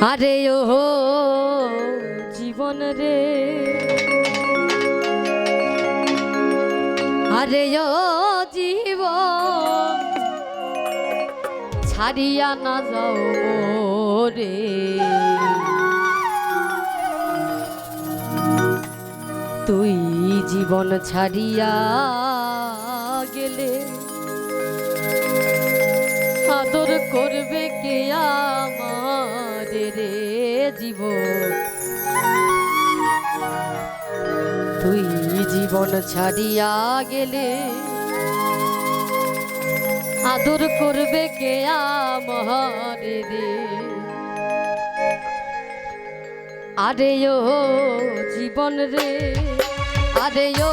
আরে ও জীবন রে। আরে ও জীবন, ছাড়িয়া না যাও রে তুই জীবন ছাড়িয়া গেলে আদর করবে কে আমার রে জীবন। তুই জীবন ছাড়িয়া গেলে আদর করবে কে আমার রে? আরে ও জীবন রে, আরে ও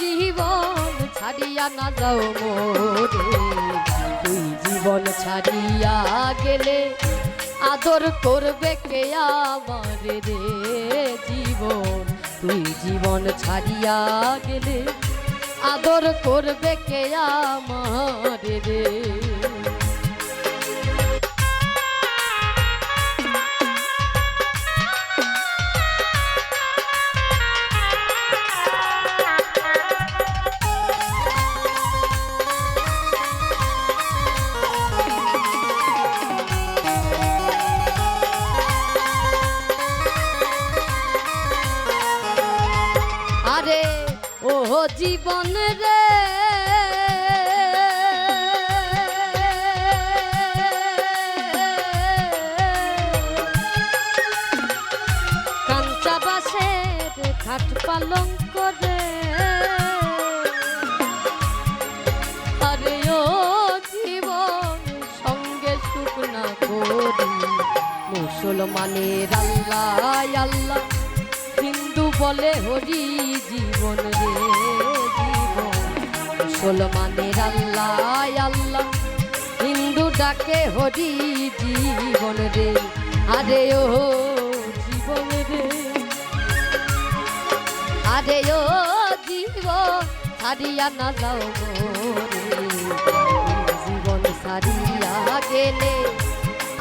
জীবন ছাড়িয়া না যাও মোরে। তুই জীবন ছাড়িয়া গেলে আদর করবে কে আমার রে জীবন? তুই জীবন ছাড়িয়া গেলে আদর করবে কে আমার রে? জীবন রে। কাঞ্চা খাট পালং করে জীবন সঙ্গে মুসলমানের আল্লাহ আল্লাহ। বলে হরি জীবন রে জীবন। মুসলমানের আল্লাহ আল্লাহ, হিন্দু ডাকে হরি জীবন রে। আরে ও জীবন রে। আরে ও জীবন হারিয়া না যাও জীবন সারিয়া গেলে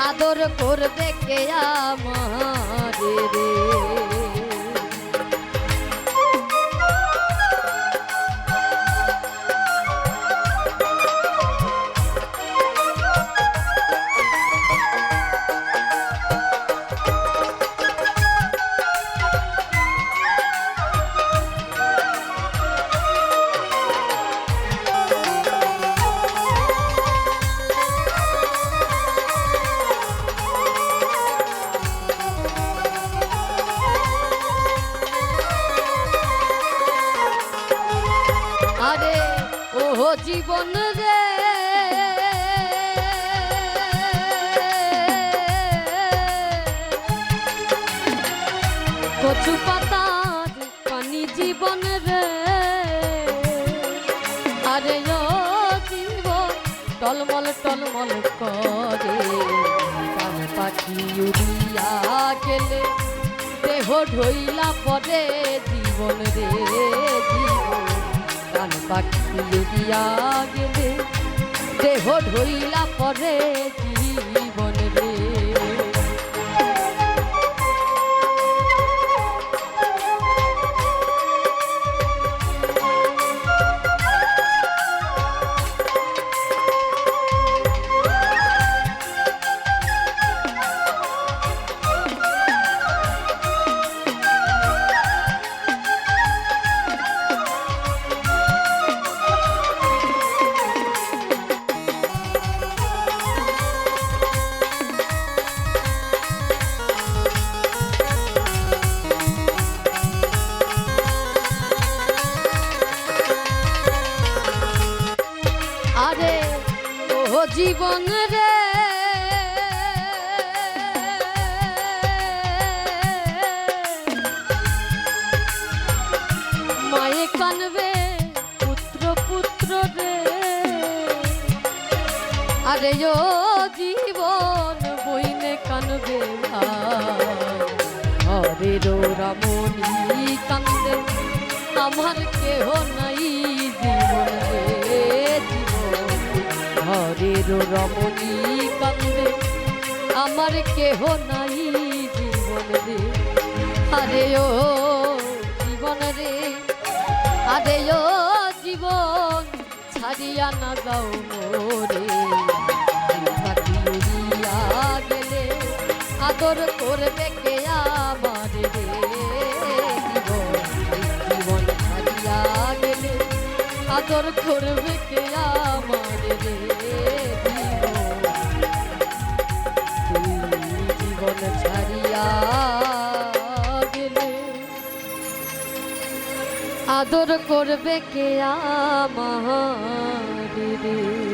আদর করবে কে আমার? আরে ও জীবন রে। কচু পাতার পানি জীবন রে। আরে ও জীবন টলমল টলমল করে। পাখি উড়িয়া গেলে, দেহ ঢইলা পরে জীবন রে। পাখি উড়িয়া গেলে দেহ ধরিলা পরে জীবন রে। মায়ে কানবে, পুত্র পুত্র রে। আরে ও জীবন বইনে কানবে হরে রো রমণী কান্দে, আমার কেহ নাই। রে জীবন রমণী কান্দে। আমার কেহ নাই জীবন রে। আরে ও জীবন রে। আরে ও জীবন ছাড়িয়া না যাও মোরে। গেলে আদর করবে কে আমার রে। জীবন জীবন ছাড়িয়া গেলে আদর করবে আদর করবে কে আমার রে